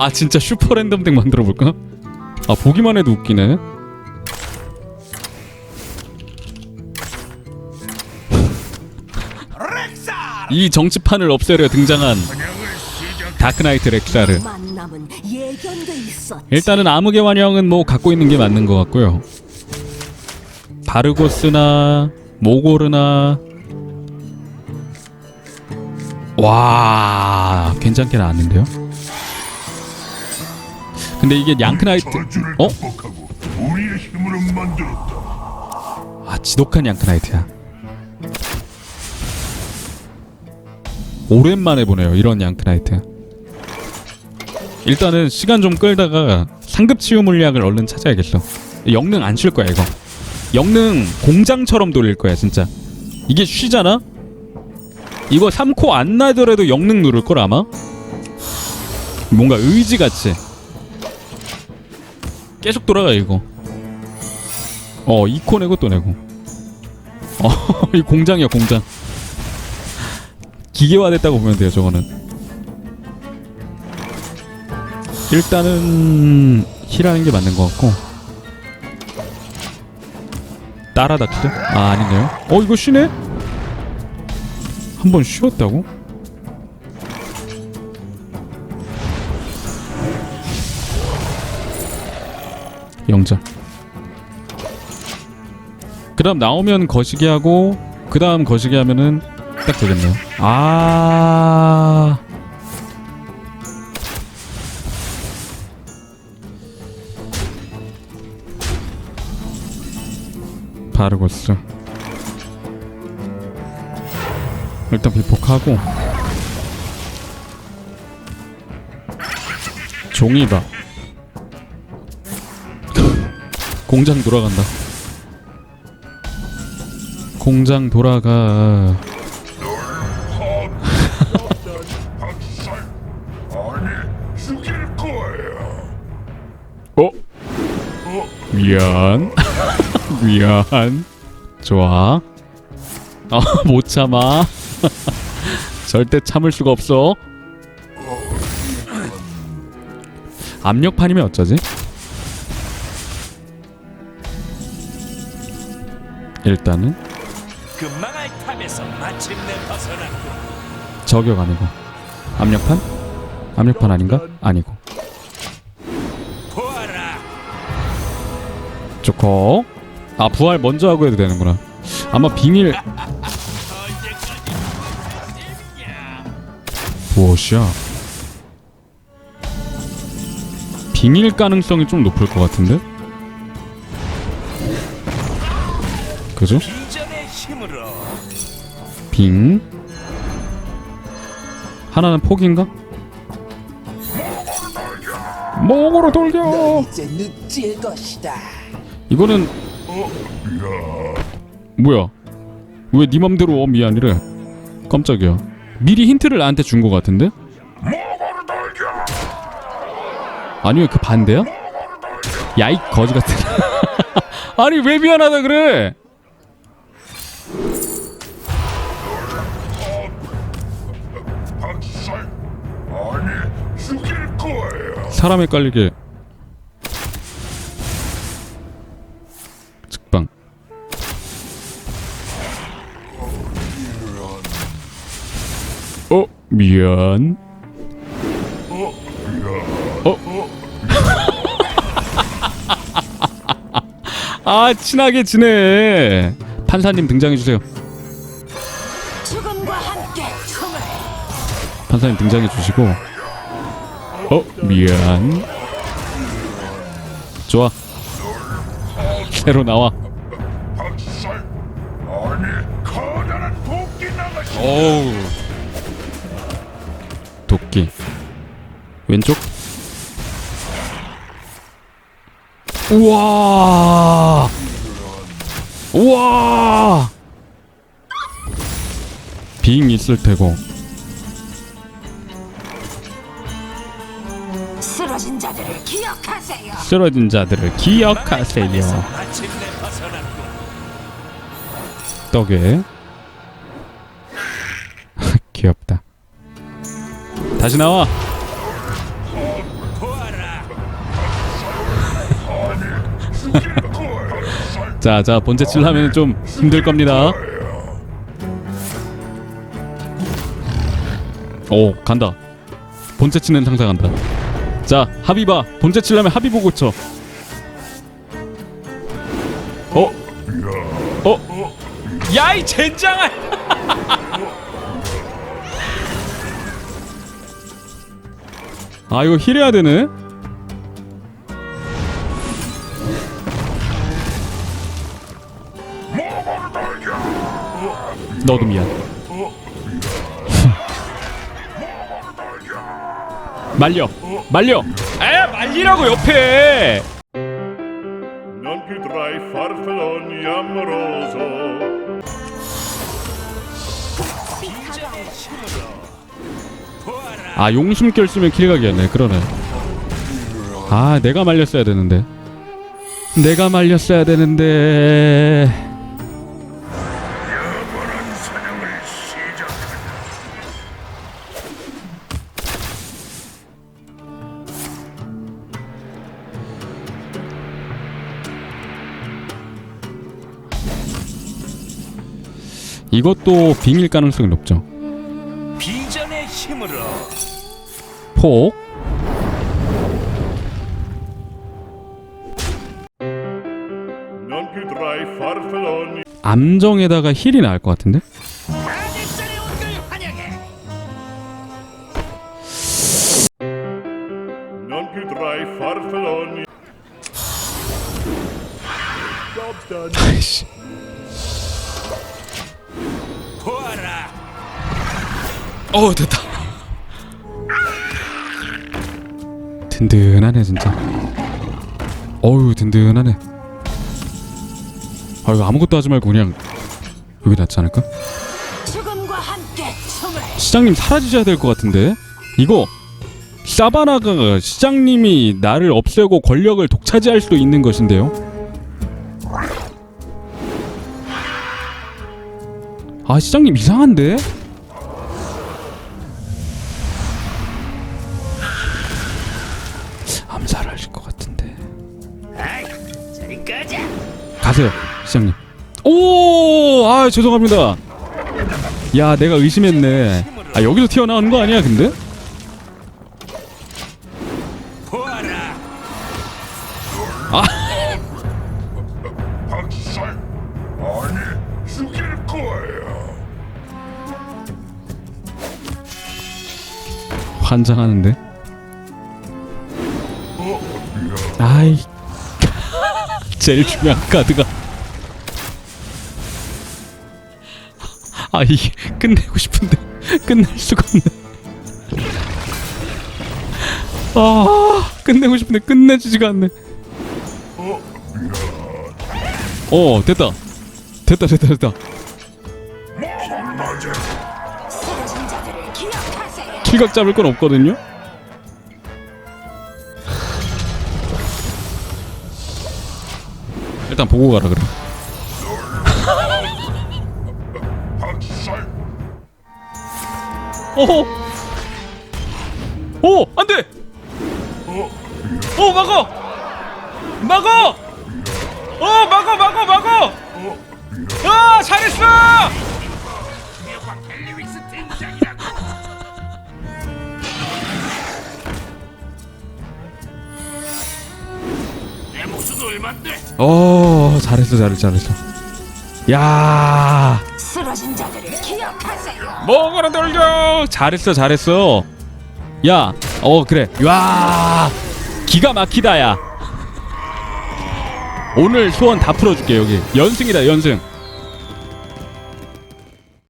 아 진짜 슈퍼 랜덤 덱 만들어 볼까? 아 보기만 해도 웃기네. 이 정치판을 없애려 등장한 다크나이트 렉사르. 일단은 암흑의 완영은 뭐 갖고 있는 게 맞는 것 같고요. 바르고스나 모고르나 와 괜찮게 나왔는데요. 근데 이게 양크나이트 어? 아 지독한 양크나이트야. 오랜만에 보네요 이런 양크나이트. 일단은 시간 좀 끌다가 상급 치유 물약을 얼른 찾아야겠어. 영능 안 쉴 거야 이거. 영능 공장처럼 돌릴 거야 진짜. 이게 쉬잖아. 이거 3코 안 나더라도 영능 누를 걸 아마. 뭔가 의지 같이. 계속 돌아가 이거. 어 2코 내고 또 내고. 어이 공장이야 공장. 기계화 됐다고 보면 돼요 저거는. 일단은 힐하는 게 맞는 것 같고 따라닥치죠? 아 아니네요 어 이거 쉬네? 한 번 쉬었다고? 영절 그 다음 나오면 거시기 하고 그 다음 거시기 하면은 딱 되겠네요. 아. 바르고스 일단 비폭하고. 종이다 공장 돌아간다 공장 돌아가. 어? 미안 미안 좋아 아 못 참아 절대 참을 수가 없어 압력판이면 어쩌지? 일단은 저격 아니고 압력판? 압력판 아닌가? 아니고 좋고 아 부활 먼저 하고 해도 되는구나 아마 재밌냐 무엇이야? 비밀 가능성이 좀 높을 것 같은데? 그죠? 빙 하나는 포기인가? 목으로 돌려! 이제 늪질 것이다. 이거는 뭐야? 왜 네 맘대로 어 미안이래? 깜짝이야. 미리 힌트를 나한테 준 것 같은데? 아니면 그 반대야? 야이 거지 같은. 아니 왜 미안하다 그래 사람에 깔리게 즉방 어 미안 어 아, 친하게 지내. 판사님 등장해 주세요. 죽음과 함께 총을 판사님 등장해 주시고. 어, 미안. 좋아. 새로 나와. 어우 도끼 왼쪽 우와 우와 빙 있을 테고 쓰러진 자들을 기억하세요. 쓰러진 자들을 기억하세요. 떡에 귀엽다. 다시 나와. 자, 자 본체 칠하면 좀 힘들 겁니다. 오 간다. 본체 치는 상사 간다. 자, 하비바. 본체 칠려면 하비보 고 쳐. 어? 어? 야, 이 젠장아! 아, 이거 힐해야 되네? 너도 미안. 말려, 말려. 에 말리라고 옆에. Non più tra i farfalloni amoroso 빈전의 힘으로 보아라. 아 용숨결 쓰면 킬각이었네. 그러네. 아 내가 말렸어야 되는데. 내가 말렸어야 되는데. 이것도 빙일 가능성이 높죠. 빈전의 힘으로 폭. 암정에다가 힐이 나을 것 같은데? 아들전 보아라. 어 됐다. 든든하네 진짜. 어우 든든하네. 아 이거 아무것도 하지 말고 그냥 여기 낫지 않을까? 죽음과 함께 춤을 시장님 사라지셔야 될 것 같은데 이거 사바나가 시장님이 나를 없애고 권력을 독차지할 수도 있는 것인데요. 아 시장님 이상한데? 암살을 하실 것 같은데. 가세요 시장님. 오, 아 죄송합니다. 야 내가 의심했네. 아 여기서 튀어나오는 거 아니야 근데? 환장하는데. 아이 제일 중요한 카드가. 아 이게 끝내고 싶은데 끝낼 수가 없네. 아 끝내고 싶은데 끝내주지가 않네. 어 됐다. 됐다 됐다 됐다 킬각 잡을 건 없거든요? 일단 보고 가라 그래 어허! 오 안 돼! 오 막어 막어 어 막어 막어 막어 아 잘했어 어 잘했어 잘했어 잘했어. 야. 쓰러진 자들을 기억하세요. 먹어라 돌려. 잘했어 잘했어. 야 어 그래. 와 기가 막히다 야. 오늘 소원 다 풀어줄게 여기. 연승이다 연승